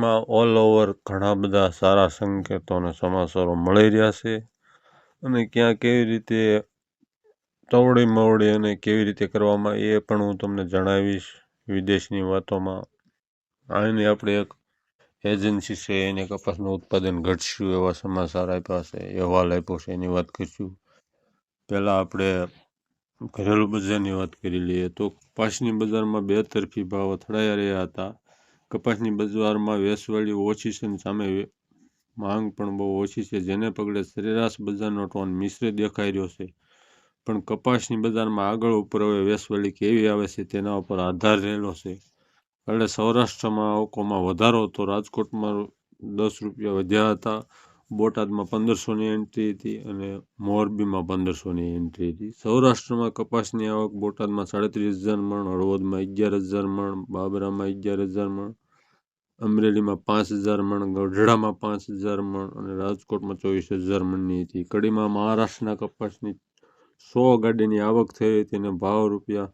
માં all over ઘણા બધા સારા સંકેતો અને સમાચારો મળી રહ્યા છે. અને ક્યાં કેવી રીતે તવડી મવડી અને કેવી રીતે કરવામાં એ પણ હું તમને જણાવીશ વિદેશની વાતોમાં. આની આપણે એક એજન્સી છે, એને કપાસનું ઉત્પાદન ઘટશું એવા સમાચાર આપ્યા છે, અહેવાલ આપ્યો છે, એની વાત કરીશું. પહેલાં આપણે ઘરેલું બજારની વાત કરી લઈએ તો કપાસની બજારમાં બે તરફી ભાવ અથડાયા રહ્યા હતા. કપાસની બજારમાં વેસવાળી ઓછી છે અને સામે માંગ પણ બહુ ઓછી છે, જેને પગલે સરેરાશ બજારનો ટોન મિશ્ર દેખાઈ રહ્યો છે. પણ કપાસની બજારમાં આગળ ઉપર હવે વેચવાલી કેવી આવે છે તેના ઉપર આધાર રહેલો છે. એટલે સૌરાષ્ટ્રમાં ઓકોમાં વધારો હતો રાજકોટમાં દસ રૂપિયા વધ્યા હતા. બોટાદમાં પંદરસોની એન્ટ્રી હતી અને મોરબીમાં પંદરસોની એન્ટ્રી હતી. સૌરાષ્ટ્રમાં કપાસની આવક બોટાદમાં સાડત્રીસ હજાર મણ, હળવદમાં અગિયાર હજાર મણ, બાબરામાં અગિયાર હજાર મણ, અમરેલીમાં પાંચ હજાર મણ, ગઢડામાં પાંચ હજાર મણ અને રાજકોટમાં ચોવીસ હજાર મણની હતી. કડીમાં મહારાષ્ટ્રના કપાસની સો ગાડીની આવક થઈ હતી અને ભાવ રૂપિયા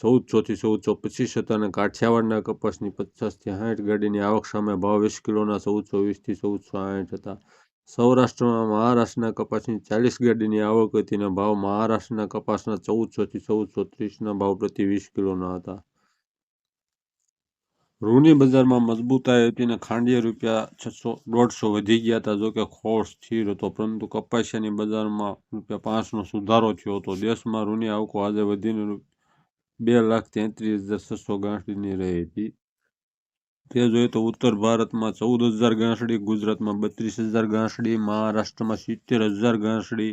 ચૌદસોથી ચૌદસો પચીસ હતા અને કાઠિયાવાડના કપાસની પચાસથી સાઠ ગાડીની આવક સામે ભાવ વીસ કિલોના ચૌદસો વીસથી ચૌદસો સાઠ હતા. સૌરાષ્ટ્રમાં મહારાષ્ટ્રના કપાસની ચાલીસ ગાડીની આવક હતી અને ભાવ મહારાષ્ટ્રના કપાસના ચૌદસોથી ચૌદસો ત્રીસના ભાવ પ્રતિ વીસ કિલોના હતા. રૂની બજારમાં મજબૂતાઈ હતી અને ખાંડીએ રૂપિયા છસો, દોઢસો વધી ગયા હતા. જોકે ખોળ સ્થિર હતો, પરંતુ કપાસિયાની બજારમાં રૂપિયા પાંચનો સુધારો થયો હતો. દેશમાં રૂની આવકો આજે વધીને બે લાખ તેત્રીસ હજાર છસો ગાંઠની રહી હતી. તે જોઈએ તો ઉત્તર ભારતમાં ચૌદ હજાર ગાંસડી, ગુજરાતમાં બત્રીસ હજાર ગાંસડી, મહારાષ્ટ્રમાં સિત્તેર હજાર ગાંસડી,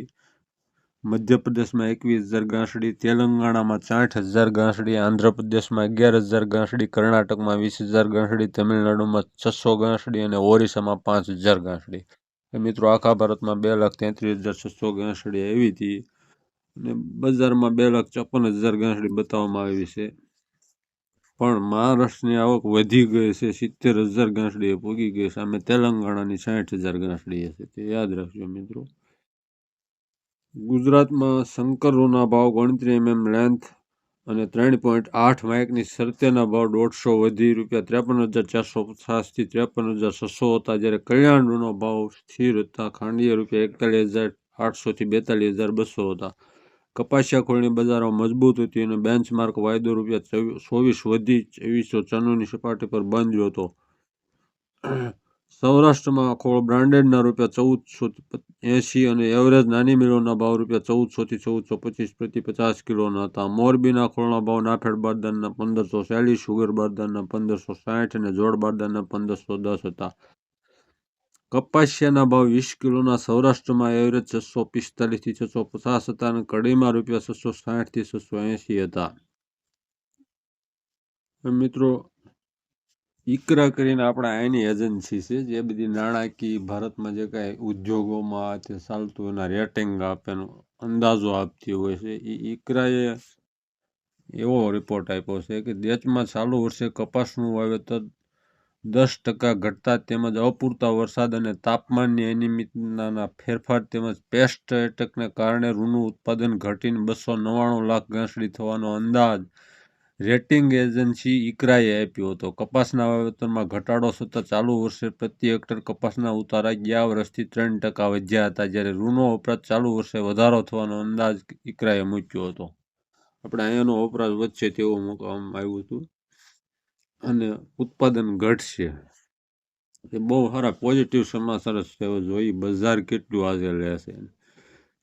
મધ્યપ્રદેશમાં એકવીસ હજાર ગાંસડી, તેલંગાણામાં સાઠ હજાર ગાંસડી, આંધ્રપ્રદેશમાં અગિયાર હજાર ગાંસડી, કર્ણાટકમાં વીસ હજાર ગાંસડી, તમિલનાડુમાં છસો ગાંસડી અને ઓરિસ્સામાં પાંચ હજાર ગાંસડી. મિત્રો, આખા ભારતમાં બે લાખ તેત્રીસ હજાર છસો ગાંસડી આવી હતી અને બજારમાં બે લાખ ચોપન હજાર ગાંસડી બતાવવામાં આવી છે. પણ મહારાષ્ટ્રની આવક વધી ગઈ છે. સિત્તેર હજાર ગાંસડીએ પૂગી ગઈ સામે તેલંગાણાની સાઠ હજાર ગાંસડીએ છે. તે યાદ રાખજો મિત્રો. ગુજરાતમાં શંકરોના ભાવ ગણતરી એમએમ લેન્થ અને ત્રણ પોઈન્ટ આઠ માઇકની શરતેના ભાવ દોઢસો વધી રૂપિયા ત્રેપન હજાર ચારસો પચાસથી ત્રેપન હજાર છસો હતા જ્યારે કલ્યાણનો ભાવ સ્થિર હતા. ખાંડીય રૂપિયા એકતાલીસ હજાર આઠસોથી બેતાલીસ હજાર બસો હતા. કપાસિયા ખોળની બજારો મજબૂત હતી અને બેન્ચમાર્ક વાયદો રૂપિયા ચોવીસ વધી ચોવીસો ચાનુની સપાટી પર બંધ હતો. સૌરાષ્ટ્રમાં ખોળ બ્રાન્ડેડના રૂપિયા ચૌદસો એંશી અને એવરેજ નાની મિલોના ભાવ રૂપિયા ચૌદસોથી ચૌદસો પચીસ પ્રતિ પચાસ કિલોના હતા. મોરબીના ખોળના ભાવ નાફેડ બારદાનના પંદરસો ચાલીસ સુગર બારદાનના પંદરસો સાઠ અને જોડ બારદાનના પંદરસો દસ હતા. કપાસિયાના ભાવ વીસ કિલોના સૌરાષ્ટ્રમાં એવરેજ છસો પિસ્તાલીસથી છસો પચાસ હતા અને કડીમાં રૂપિયા છસો સાઠથી છસો એંશી હતા. મિત્રો, ઈકરા કરીને આપણા એની એજન્સી છે, જે બધી નાણાકીય ભારતમાં જે કાંઈ ઉદ્યોગોમાં તે ચાલતું એના રેટિંગ આપે અંદાજો આપતી હોય છે. એ ઈકરાએ એવો રિપોર્ટ આપ્યો છે કે દેશમાં ચાલુ વર્ષે કપાસનું વાવેતર દસ ટકા ઘટતા તેમજ અપૂરતા વરસાદ અને તાપમાનની અનિયમિતતાના ફેરફાર તેમજ પેસ્ટ એટેકને કારણે રૂનું ઉત્પાદન ઘટીને બસો નવ્વાણું લાખ ગાંસડી થવાનો અંદાજ રેટિંગ એજન્સી ઇકરાએ આપ્યો હતો. કપાસના વાવેતરમાં ઘટાડો થતાં ચાલુ વર્ષે પ્રતિ હેક્ટર કપાસના ઉતારા ગયા વર્ષથી ત્રણ ટકા વધ્યા હતા, જ્યારે રૂનો વપરાશ ચાલુ વર્ષે વધારો થવાનો અંદાજ ઇકરાએ મૂક્યો હતો. આપણે અહીંયાનો વપરાશ વધશે તેવું મૂકવામાં આવ્યું હતું. અને ઉત્પાદન ઘટશે. એ બહુ સારા પોઝિટિવ સમાચાર છે. જોઈ બજાર કેટલું આજે લેશે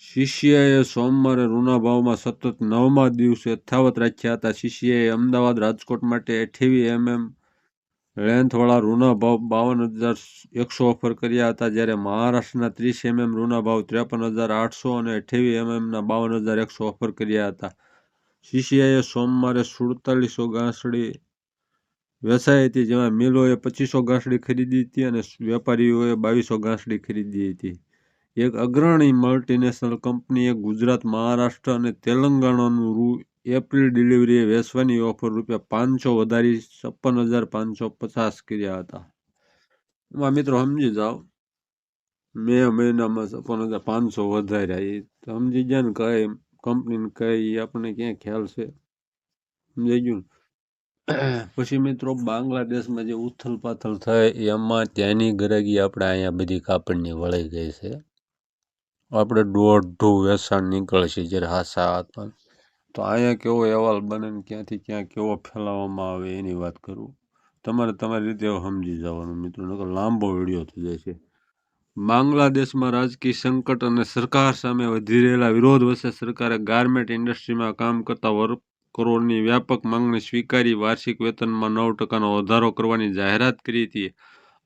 શિષ્યએ સોમવારે ઋણાભાવમાં ભાવમાં સતત નવમા દિવસે યથાવત રાખ્યા હતા. શિષ્યએ અમદાવાદ રાજકોટ માટે અઠ્યાવી એમએમ લેન્થવાળા ઋણાભાવ ભાવ બાવન હજાર એકસો ઓફર કર્યા હતા. જ્યારે મહારાષ્ટ્રના ત્રીસ એમએમ રૂના ભાવ ત્રેપન હજાર આઠસો અને અઠ્યાવી એમએમના બાવન હજાર એકસો ઓફર કર્યા હતા. શિષ્યએ સોમવારે સુડતાલીસો ગાંસડી હતી જેમાં મિલોએ પચીસો ગાંસડી ખરીદી હતી અને વેપારીઓએ બાવીસો ગાંસડી ખરીદી હતી. એક અગ્રણી મલ્ટીનેશનલ કંપનીએ ગુજરાત, મહારાષ્ટ્ર અને તેલંગાણાનું રૂ એપ્રિલ ડિલિવરીએ વેચવાની ઓફર રૂપિયા પાંચસો વધારી છપ્પન હજાર પાંચસો પચાસ કર્યા હતા. એમાં મિત્રો સમજી જાઓ, મે મહિનામાં છપ્પન હજાર પાંચસો વધાર્યા. એ સમજી ગયા ને કઈ કંપનીને કઈ આપણને ક્યાં ખ્યાલ છે? સમજાઈ ગયું પછી મિત્રો બાંગ્લાદેશમાં જે ઉથલ પાથલ થાય, એમાં ત્યાંની ગરાગી આપણે અહીંયા બધી કાપડની વળી ગઈ છે. આપણે દોઢું વેસણ નીકળે છે જ્યારે હાસા હતા. તો અહીંયા કેવો અહેવાલ બને ને ક્યાંથી ક્યાં કેવો ફેલાવવામાં આવે એની વાત કરું. તમારે તમારી રીતે સમજી જવાનું મિત્રો, નકર લાંબો વીડિયો થઈ જાય છે. બાંગ્લાદેશમાં રાજકીય સંકટ અને સરકાર સામે વધી રહેલા વિરોધ વચ્ચે સરકારે ગાર્મેન્ટ ઇન્ડસ્ટ્રીમાં કામ કરતા વર્કરોની વ્યાપક માંગને સ્વીકારી વાર્ષિક વેતનમાં નવ ટકાનો વધારો કરવાની જાહેરાત કરી હતી.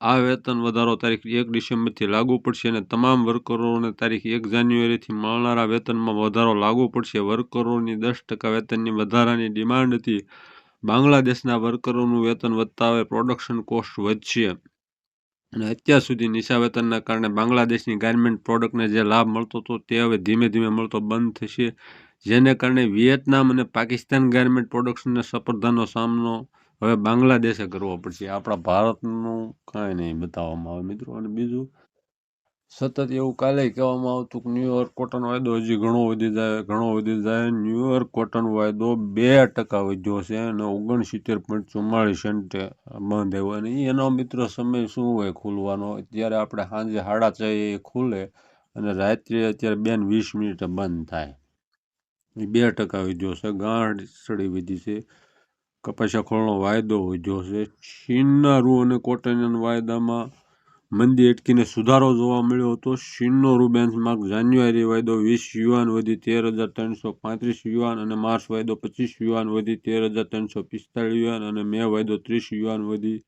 આ વેતન વધારો તારીખ એક ડિસેમ્બરથી લાગુ પડશે અને તમામ વર્કરોને તારીખ એક જાન્યુઆરીથી મળનારા વેતનમાં વધારો લાગુ પડશે. વર્કરોની દસ ટકા વેતનની વધારાની ડિમાન્ડ હતી. બાંગ્લાદેશના વર્કરોનું વેતન વધતા હવે પ્રોડક્શન કોસ્ટ વધશે. અને અત્યાર સુધી નિશા વેતનના કારણે બાંગ્લાદેશની ગાર્મેન્ટ પ્રોડક્ટને જે લાભ મળતો હતો તે હવે ધીમે ધીમે મળતો બંધ થશે. જેને કારણે વિયેતનામ અને પાકિસ્તાન ગાર્મેન્ટ પ્રોડક્શનને સપર્ધાનો સામનો હવે બાંગ્લાદેશે કરવો પડશે. આપણા ભારતનું કાંઈ નહીં બતાવવામાં આવે મિત્રો. અને બીજું, સતત એવું કાલે કહેવામાં આવતું કે ન્યુયોર્ક કોટન વાયદો હજી ઘણો વધી જાય, ઘણો વધી જાય. ન્યુયોર્ક કોટન વાયદો બે ટકા વધ્યો છે અને ઓગણસિત્તેર પોઈન્ટ ચુમ્માળીસ સેન્ટે બંધ આવ્યો અને એનો મિત્રો સમય શું હોય ખુલવાનો? અત્યારે આપણે સાંજે સાડા છ એ ખુલે અને રાત્રે અત્યારે બેન વીસ મિનિટે બંધ થાય. બે ટકા વીજો છે. ગાંઠ સડી વધી છે. કપાસિયા ખોળનો વાયદો વીજો છે. ચીનના રૂ અને કોટન વાયદામાં મંદી અટકીને સુધારો જોવા મળ્યો હતો. ચીનનો રૂ બેન્ચમાર્ક જાન્યુઆરી વાયદો વીસ યુવાન વધી તેર હજાર ત્રણસો પાંત્રીસ યુવાન અને માર્ચ વાયદો પચીસ યુવાન વધી તેર હજાર ત્રણસો પિસ્તાળીસ યુવાન અને મે વાયદો ત્રીસ યુવાન વધી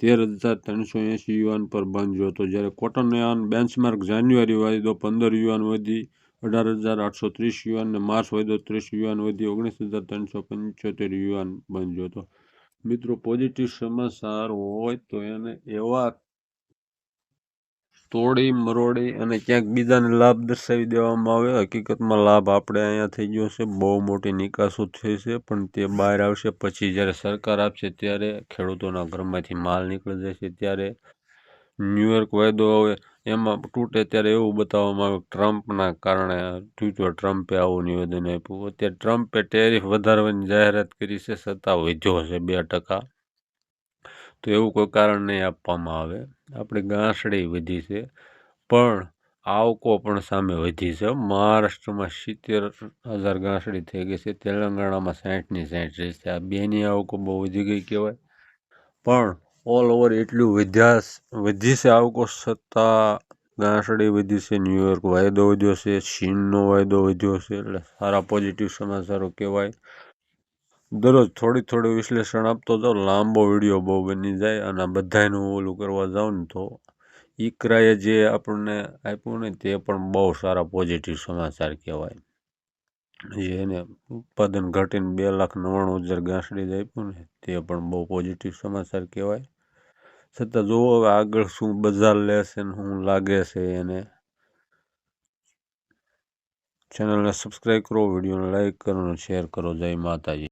તેર હજાર ત્રણસો એંસી યુવાન પર બંધ હતો. જ્યારે કોટન બેન્ચમાર્ક જાન્યુઆરી વાયદો પંદર યુવાન વધી અઢાર હજાર આઠસો ત્રીસ યુવાન અને માર્ચ વાયદો ત્રીસ યુવાન વધી ઓગણીસ હજાર ત્રણસો પંચોતેર યુવાન બન્યો હતો. મિત્રો પોઝિટિવ સમાચાર હોય તો એને એવા તોડી, મરોડી અને ક્યાંક બીજાને લાભ દર્શાવી દેવામાં આવે. હકીકતમાં લાભ આપણે અહીંયા થઈ ગયો છે. બહુ મોટી નિકાસો થઈ છે, પણ તે બહાર આવશે. પછી જ્યારે સરકાર આપશે ત્યારે ખેડૂતોના ઘરમાંથી માલ નીકળી જશે. ત્યારે ન્યુયોર્ક વાયદો હવે એમાં તૂટે ત્યારે એવું બતાવવામાં આવ્યું ટ્રમ્પના કારણે ટ્વિટર ટ્રમ્પે આવું નિવેદન આપ્યું. અત્યારે ટ્રમ્પે ટેરિફ વધારવાની જાહેરાત કરી છે છતાં વધ્યો છે બે ટકા. તો એવું કોઈ કારણ નહીં આપવામાં આવે. આપણી ગાંસડી વધી છે, પણ આવકો પણ સામે વધી છે. મહારાષ્ટ્રમાં સિત્તેર હજાર ગાંસડી થઈ ગઈ છે, તેલંગાણામાં સાઠની સાઠ રહી છે. આ બેની આવકો બહુ વધી ગઈ કહેવાય. પણ ઓલ ઓવર એટલું વધ્યા વધી છે આવકો છતાં ગાંસડી વધી છે ન્યૂયોર્ક વાયદો વધ્યો છે ચીનનો વાયદો વધ્યો છે એટલે સારા પોઝિટિવ સમાચારો કહેવાય. દરરોજ થોડી થોડી વિશ્લેષણ આપતો જાઉં લાંબો વીડિયો બહુ બની જાય અને બધાયનું ઓલું કરવા જાઉં ને તો ઈકરાએ જે આપણને આપ્યું ને તે પણ બહુ સારા પોઝિટિવ સમાચાર કહેવાય. એને ઉત્પાદન ઘટીને બે લાખ નવ્વાણું હજાર ગાંસડી જ આપ્યું ને તે પણ બહુ પોઝિટિવ સમાચાર કહેવાય. છતાં જુઓ હવે આગળ શું બજાર લેશે ને શું લાગે છે એને. ચેનલને સબસ્ક્રાઈબ કરો વિડીયોને લાઈક કરો અને શેર કરો. જય માતાજી.